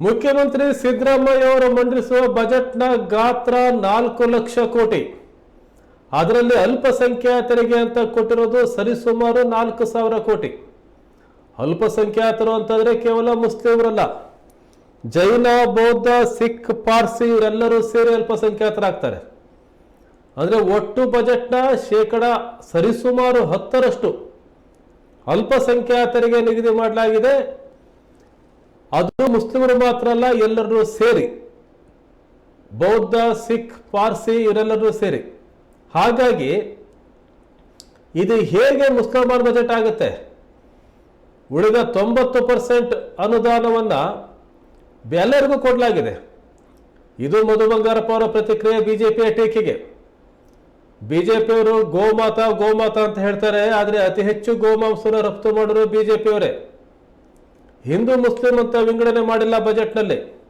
ಮುಖ್ಯಮಂತ್ರಿ ಸಿದ್ದರಾಮಯ್ಯ ಅವರು ಮಂಡಿಸುವ ಬಜೆಟ್ನ ಗಾತ್ರ ನಾಲ್ಕು ಲಕ್ಷ ಕೋಟಿ. ಅದರಲ್ಲಿ ಅಲ್ಪಸಂಖ್ಯಾತರಿಗೆ ಅಂತ ಕೊಟ್ಟಿರೋದು ಸರಿಸುಮಾರು ನಾಲ್ಕು ಸಾವಿರ ಕೋಟಿ. ಅಲ್ಪಸಂಖ್ಯಾತರು ಅಂತಂದ್ರೆ ಕೇವಲ ಮುಸ್ಲಿಮರಲ್ಲ. ಜೈನ, ಬೌದ್ಧ, ಸಿಖ್, ಪಾರ್ಸಿ ಇವರೆಲ್ಲರೂ ಸೇರಿ ಅಲ್ಪಸಂಖ್ಯಾತರಾಗ್ತಾರೆ. ಅಂದ್ರೆ ಒಟ್ಟು ಬಜೆಟ್ನ ಶೇಕಡ ಸರಿಸುಮಾರು ಹತ್ತರಷ್ಟು ಅಲ್ಪಸಂಖ್ಯಾತರಿಗೆ ನಿಗದಿ ಮಾಡಲಾಗಿದೆ. ಅದು ಮುಸ್ಲಿಮರು ಮಾತ್ರ ಅಲ್ಲ ಎಲ್ಲರೂ ಸೇರಿ. ಬೌದ್ಧ, ಸಿಖ್, ಪಾರ್ಸಿ ಇವರೆಲ್ಲರೂ ಸೇರಿ. ಹಾಗಾಗಿ ಇದು ಹೇಗೆ ಮುಸ್ಲಿಮರ ಬಜೆಟ್ ಆಗುತ್ತೆ? ಉಳಿದ ತೊಂಬತ್ತು ಪರ್ಸೆಂಟ್ ಅನುದಾನವನ್ನ ಎಲ್ಲರಿಗೂ ಕೊಡಲಾಗಿದೆ. ಇದು ಮಧು ಬಂಗಾರಪ್ಪ ಅವರ ಪ್ರತಿಕ್ರಿಯೆ ಬಿಜೆಪಿಯ ಟೀಕೆಗೆ. ಬಿಜೆಪಿಯವರು ಗೋಮಾತ ಗೋಮಾತ ಅಂತ ಹೇಳ್ತಾರೆ, ಆದರೆ ಅತಿ ಹೆಚ್ಚು ಗೋಮಾಂಸನ ರಫ್ತು ಮಾಡೋರು ಬಿಜೆಪಿಯವರೇ. ಹಿಂದೂ ಮುಸ್ಲಿಂ ಅಂತ ವಿಂಗಡಣೆ ಮಾಡಿಲ್ಲ ಬಜೆಟ್ನಲ್ಲಿ.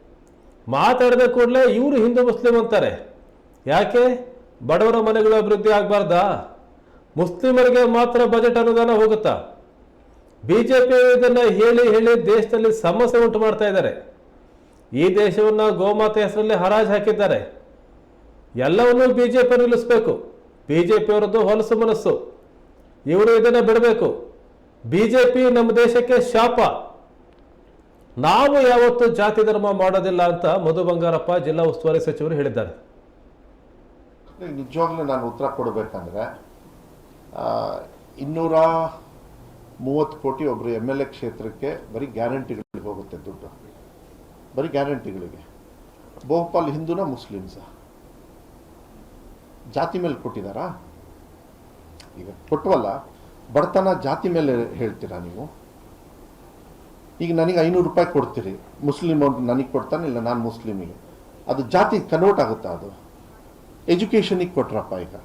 ಮಾತಾಡಿದ ಕೂಡಲೇ ಇವರು ಹಿಂದೂ ಮುಸ್ಲಿಂ ಅಂತಾರೆ. ಯಾಕೆ? ಬಡವರ ಮನೆಗಳು ಅಭಿವೃದ್ಧಿ ಆಗಬಾರ್ದಾ? ಮುಸ್ಲಿಮರಿಗೆ ಮಾತ್ರ ಬಜೆಟ್ ಅನುದಾನ ಹೋಗುತ್ತಾ? ಬಿ ಜೆ ಪಿ ಇದನ್ನು ಹೇಳಿ ಹೇಳಿ ದೇಶದಲ್ಲಿ ಸಮಸ್ಯೆ ಉಂಟು ಮಾಡ್ತಾ ಇದ್ದಾರೆ. ಈ ದೇಶವನ್ನು ಗೋಮಾತೆ ಹೆಸರಲ್ಲಿ ಹರಾಜು ಹಾಕಿದ್ದಾರೆ. ಎಲ್ಲವನ್ನೂ ಬಿ ಜೆ ಬಿಜೆಪಿ ನಿಲ್ಲಿಸಬೇಕು ಬಿಜೆಪಿಯವರದ್ದು ಹೊಲಸು ಮನಸ್ಸು. ಇವರು ಇದನ್ನು ಬಿಡಬೇಕು. ಬಿ ಜೆ ಪಿ ನಮ್ಮ ದೇಶಕ್ಕೆ ಶಾಪ. ನಾವು ಯಾವತ್ತೂ ಜಾತಿ ಧರ್ಮ ಮಾಡೋದಿಲ್ಲ ಅಂತ ಮಧು ಬಂಗಾರಪ್ಪ ಜಿಲ್ಲಾ ಉಸ್ತುವಾರಿ ಸಚಿವರು ಹೇಳಿದ್ದಾರೆ. ನಿಜವಾಗ್ಲೂ ನಾನು ಉತ್ತರ ಕೊಡಬೇಕಂದ್ರೆ ಇನ್ನೂರ ಮೂವತ್ತು ಕೋಟಿ ಒಬ್ಬರು ಎಂ ಎಲ್ ಎ ಕ್ಷೇತ್ರಕ್ಕೆ ಬರೀ ಗ್ಯಾರಂಟಿಗಳಿಗೆ ಹೋಗುತ್ತೆ ದುಡ್ಡು. ಬರೀ ಗ್ಯಾರಂಟಿಗಳಿಗೆ. ಬಹುಪಾಲ್ ಹಿಂದೂನ ಮುಸ್ಲಿಮ್ಸ. ಜಾತಿ ಮೇಲೆ ಕೊಟ್ಟಿದ್ದಾರಾ? ಈಗ ಕೊಟ್ಟವಲ್ಲ ಬಡತನ ಜಾತಿ ಮೇಲೆ ಹೇಳ್ತೀರಾ ನೀವು? ಈಗ ನನಗೆ ಐನೂರು ರೂಪಾಯಿ ಕೊಡ್ತೀರಿ. ಮುಸ್ಲಿಮ್ ಅವ್ರು ನನಗೆ ಕೊಡ್ತಾನೆ, ಇಲ್ಲ ನಾನು ಮುಸ್ಲಿಮಿಗೆ. ಅದು ಜಾತಿ ಕನ್ವರ್ಟ್ ಆಗುತ್ತಾ ಅದು? ಎಜುಕೇಷನಿಗೆ ಕೊಟ್ರಪ್ಪ ಈಗ.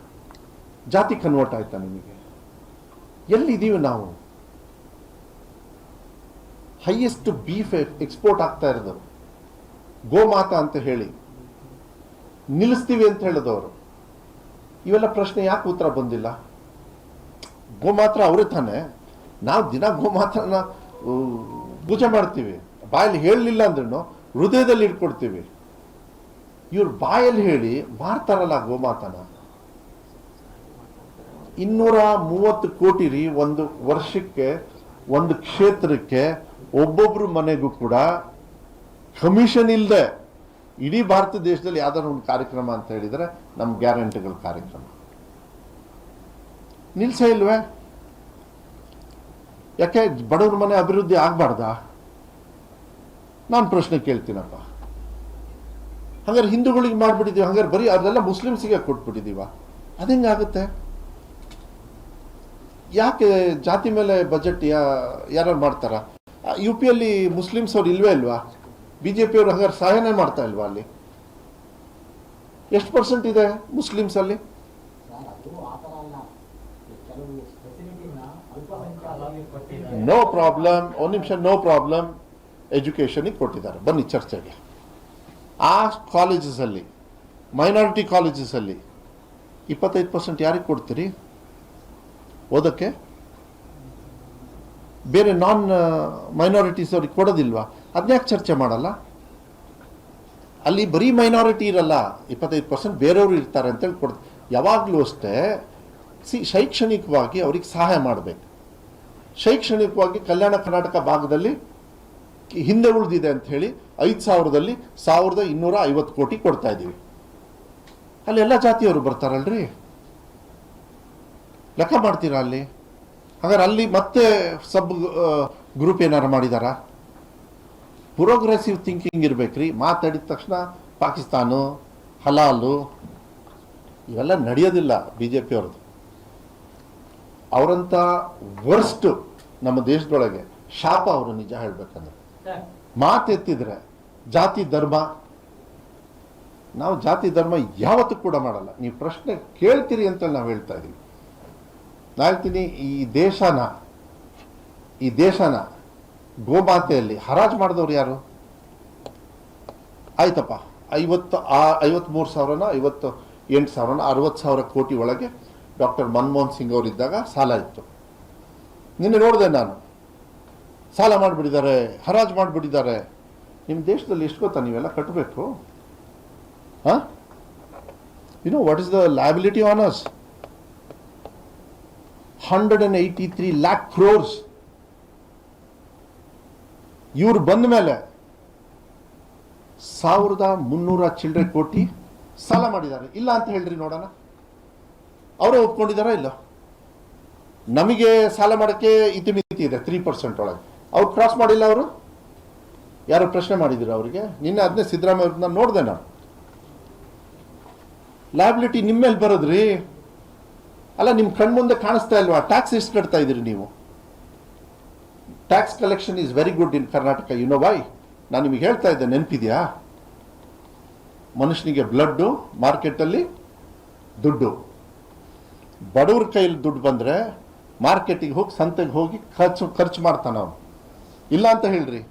ಜಾತಿ ಕನ್ವರ್ಟ್ ಆಯ್ತಾ ನಿಮಗೆ? ಎಲ್ಲಿದ್ದೀವಿ ನಾವು? ಹೈಯೆಸ್ಟ್ ಬೀಫ್ ಎಕ್ಸ್ಪೋರ್ಟ್ ಆಗ್ತಾ ಇರೋದು. ಗೋಮಾತ ಅಂತ ಹೇಳಿ. ನಿಲ್ಲಿಸ್ತೀವಿ ಅಂತ ಹೇಳಿದವರು. ಇವೆಲ್ಲ ಪ್ರಶ್ನೆ ಯಾಕೆ ಉತ್ತರ ಬಂದಿಲ್ಲ? ಗೋಮಾತ್ರ ಅವರೇ ತಾನೆ. ನಾವು ದಿನ ಗೋಮಾತ್ರನ ಪೂಜೆ ಮಾಡ್ತೀವಿ. ಬಾಯಲ್ಲಿ ಹೇಳಲಿಲ್ಲ ಅಂದ್ರೂ ಹೃದಯದಲ್ಲಿ ಇಟ್ಕೊಡ್ತೀವಿ. ಇವ್ರು ಬಾಯಲ್ಲಿ ಹೇಳಿ ಮಾರ್ತಾರಲ್ಲ ಗೋಮಾತನ. ಇನ್ನೂರ ಮೂವತ್ತು ಕೋಟಿ ರೀ ಒಂದು ವರ್ಷಕ್ಕೆ, ಒಂದು ಕ್ಷೇತ್ರಕ್ಕೆ ಒಬ್ಬೊಬ್ರು ಮನೆಗೂ ಕೂಡ ಕಮಿಷನ್ ಇಲ್ಲದೆ ಇಡೀ ಭಾರತ ದೇಶದಲ್ಲಿ ಯಾವ್ದಾದ್ರು ಒಂದು ಕಾರ್ಯಕ್ರಮ ಅಂತ ಹೇಳಿದ್ರೆ ನಮ್ಮ ಗ್ಯಾರಂಟಿಗಳ ಕಾರ್ಯಕ್ರಮ. ನಿಲ್ಸೇ ಇಲ್ವೇ? ಯಾಕೆ ಬಡವ್ರ ಮನೆ ಅಭಿವೃದ್ಧಿ ಆಗ್ಬಾರ್ದಾ? ನಾನು ಪ್ರಶ್ನೆ ಕೇಳ್ತೀನಪ್ಪ. ಹಂಗಾರೆ ಹಿಂದೂಗಳಿಗೆ ಮಾಡಿಬಿಟ್ಟಿದ್ದೀವಿ, ಹಂಗಾರೆ ಬರೀ ಅದೆಲ್ಲ ಮುಸ್ಲಿಮ್ಸಿಗೆ ಕೊಟ್ಬಿಟ್ಟಿದ್ದೀವ? ಅದು ಹೆಂಗಾಗುತ್ತೆ ಯಾಕೆ ಜಾತಿ ಮೇಲೆ ಬಜೆಟ್ ಯಾ ಯಾರು ಮಾಡ್ತಾರ? ಯು ಪಿಯಲ್ಲಿ ಮುಸ್ಲಿಮ್ಸ್ ಅವ್ರು ಇಲ್ವೇ ಇಲ್ವಾ? ಬಿ ಜೆ ಪಿಯವರು ಹಂಗಾರೆ ಸಹಾಯನೇ ಮಾಡ್ತಾ ಇಲ್ವಾ ಅಲ್ಲಿ? ಎಷ್ಟು ಪರ್ಸೆಂಟ್ ಇದೆ ಮುಸ್ಲಿಮ್ಸ್ ಅಲ್ಲಿ ಸರ್, ಅದು ಆ ಥರ ಅಲ್ಲ ಕೆಲವು ಫೆಸಿಲಿಟಿನ ಅಲ್ಪಸಂಖ್ಯಾತರಿಗೆ ಕೊಟ್ಟಿದ್ದಾರೆ ನೋ ಪ್ರಾಬ್ಲಮ್ ಒಂದು ನಿಮಿಷ ನೋ ಪ್ರಾಬ್ಲಮ್ ಎಜುಕೇಷನಿಗೆ ಕೊಟ್ಟಿದ್ದಾರೆ. ಬನ್ನಿ ಚರ್ಚೆಗೆ. ಆ ಕಾಲೇಜಸಲ್ಲಿ ಮೈನಾರಿಟಿ ಕಾಲೇಜಸಲ್ಲಿ ಇಪ್ಪತ್ತೈದು ಪರ್ಸೆಂಟ್ ಯಾರಿಗೆ ಕೊಡ್ತೀರಿ? ಓದಕ್ಕೆ? ಬೇರೆ ನಾನ್ ಮೈನಾರಿಟೀಸ್ ಅವ್ರಿಗೆ ಕೊಡೋದಿಲ್ವಾ? ಅದನ್ಯಾಕೆ ಚರ್ಚೆ ಮಾಡಲ್ಲ? ಅಲ್ಲಿ ಬರೀ ಮೈನಾರಿಟಿ ಇರಲ್ಲ, ಇಪ್ಪತ್ತೈದು ಪರ್ಸೆಂಟ್ ಬೇರೆಯವರು ಇರ್ತಾರೆ ಅಂತೇಳಿ ಕೊಡ್ ಯಾವಾಗಲೂ ಅಷ್ಟೇ, ಸಿ, ಶೈಕ್ಷಣಿಕವಾಗಿ ಅವ್ರಿಗೆ ಸಹಾಯ ಮಾಡಬೇಕು. ಶೈಕ್ಷಣಿಕವಾಗಿ ಕಲ್ಯಾಣ ಕರ್ನಾಟಕ ಭಾಗದಲ್ಲಿ ಹಿಂದೆ ಉಳಿದಿದೆ ಅಂತ ಹೇಳಿ ಐದು ಸಾವಿರದಲ್ಲಿ ಸಾವಿರದ ಇನ್ನೂರ ಐವತ್ತು ಕೋಟಿ ಕೊಡ್ತಾ ಇದ್ದೀವಿ. ಅಲ್ಲಿ ಎಲ್ಲ ಜಾತಿಯವರು ಬರ್ತಾರಲ್ರಿ? ಲೆಕ್ಕ ಮಾಡ್ತೀರಾ ಅಲ್ಲಿ? ಹಾಗಾದ್ರೆ ಅಲ್ಲಿ ಮತ್ತೆ ಸಬ್ ಗ್ರೂಪ್ ಏನಾರು ಮಾಡಿದಾರ? ಪ್ರೋಗ್ರೆಸಿವ್ ಥಿಂಕಿಂಗ್ ಇರ್ಬೇಕ್ರಿ. ಮಾತಾಡಿದ ತಕ್ಷಣ ಪಾಕಿಸ್ತಾನ, ಹಲಾಲು, ಇವೆಲ್ಲ ನಡೆಯೋದಿಲ್ಲ ಬಿ ಜೆ ಪಿಯವ್ರದ್ದು ಅವರಂತ ವರ್ಸ್ಟ್ ನಮ್ಮ ದೇಶದೊಳಗೆ ಶಾಪ ಅವರು ನಿಜ ಹೇಳ್ಬೇಕಂದ್ರೆ. ಮಾತೆತ್ತಿದ್ರೆ ಜಾತಿ ಧರ್ಮ ನಾವು ಜಾತಿ ಧರ್ಮ ಯಾವತ್ತೂ ಕೂಡ ಮಾಡಲ್ಲ. ನೀವು ಪ್ರಶ್ನೆ ಕೇಳ್ತೀರಿ ಅಂತ ನಾವು ಹೇಳ್ತಾ ಇದ್ದೀವಿ ನಾ ಹೇಳ್ತೀನಿ ಈ ದೇಶನ ಈ ದೇಶನ ಗೋಮಾತೆಯಲ್ಲಿ ಹರಾಜ್ ಮಾಡಿದವ್ರು ಯಾರು? ಆಯ್ತಪ್ಪ ಐವತ್ತು ಆ ಐವತ್ತ್ಮೂರು ಸಾವಿರನ ಐವತ್ತು ಎಂಟು ಸಾವಿರನ ಅರವತ್ತು ಸಾವಿರ ಕೋಟಿ ಒಳಗೆ ಡಾಕ್ಟರ್ ಮನಮೋಹನ್ ಸಿಂಗ್ ಅವರಿದ್ದಾಗ ಸಾಲ ಇತ್ತು. ನಿನ್ನೆ ನೋಡಿದೆ ನಾನು. ಸಾಲ ಮಾಡಿಬಿಟ್ಟಿದ್ದಾರೆ, ಹರಾಜು ಮಾಡಿಬಿಟ್ಟಿದ್ದಾರೆ. ನಿಮ್ಮ ದೇಶದಲ್ಲಿ ಎಷ್ಟು ಗೊತ್ತಾ ನೀವೆಲ್ಲ ಕಟ್ಟಬೇಕು ಹಾಂ? You know what is the liability on us hundred and eighty three lakh crores ಇವ್ರು ಬಂದ ಮೇಲೆ ಸಾವಿರದ ಮುನ್ನೂರ ಚಿಲ್ಲರೆ ಕೋಟಿ ಸಾಲ ಮಾಡಿದ್ದಾರೆ. ಇಲ್ಲ ಅಂತ ಹೇಳ್ರಿ ನೋಡೋಣ. ಅವರೇ ಒಪ್ಕೊಂಡಿದ್ದಾರಾ ಇಲ್ಲ? ನಮಗೆ ಸಾಲ ಮಾಡೋಕ್ಕೆ ಇತಿಮಿತಿ ಇದೆ ತ್ರೀ ಪರ್ಸೆಂಟ್ ಒಳಗೆ. ಅವ್ರು ಕ್ರಾಸ್ ಮಾಡಿಲ್ಲ ಅವರು? ಯಾರು ಪ್ರಶ್ನೆ ಮಾಡಿದ್ದೀರಾ ಅವರಿಗೆ? ನಿನ್ನೆ ಅದನ್ನೇ ಸಿದ್ದರಾಮಯ್ಯ ಅವ್ರನ್ನ ನೋಡಿದೆ ನಾನು. ಲ್ಯಾಬಿಲಿಟಿ ನಿಮ್ಮ ಮೇಲೆ ಬರೋದ್ರಿ? ಅಲ್ಲ ನಿಮ್ಮ ಕಣ್ಮುಂದೆ ಕಾಣಿಸ್ತಾ ಇಲ್ವಾ? ಟ್ಯಾಕ್ಸ್ ಎಷ್ಟು ಕಟ್ತಾ ಇದ್ದೀರಿ ನೀವು? Tax collection is very good in Karnataka you know why ನಾನು ನಿಮಗೆ ಹೇಳ್ತಾ ಇದ್ದೆ, ನೆನಪಿದೆಯಾ? ಮನುಷ್ಯನಿಗೆ ಬ್ಲಡ್ಡು ಮಾರ್ಕೆಟಲ್ಲಿ ದುಡ್ಡು. ಬಡವ್ರ ಕೈಯಲ್ಲಿ ದುಡ್ಡು ಬಂದರೆ ಮಾರ್ಕೆಟಿಗೆ ಹೋಗಿ ಸಂತೆಗೆ ಹೋಗಿ ಖರ್ಚು ಖರ್ಚು ಮಾಡ್ತಾನೆ ಅವನು. ಇಲ್ಲ ಅಂತ ಹೇಳ್ರಿ.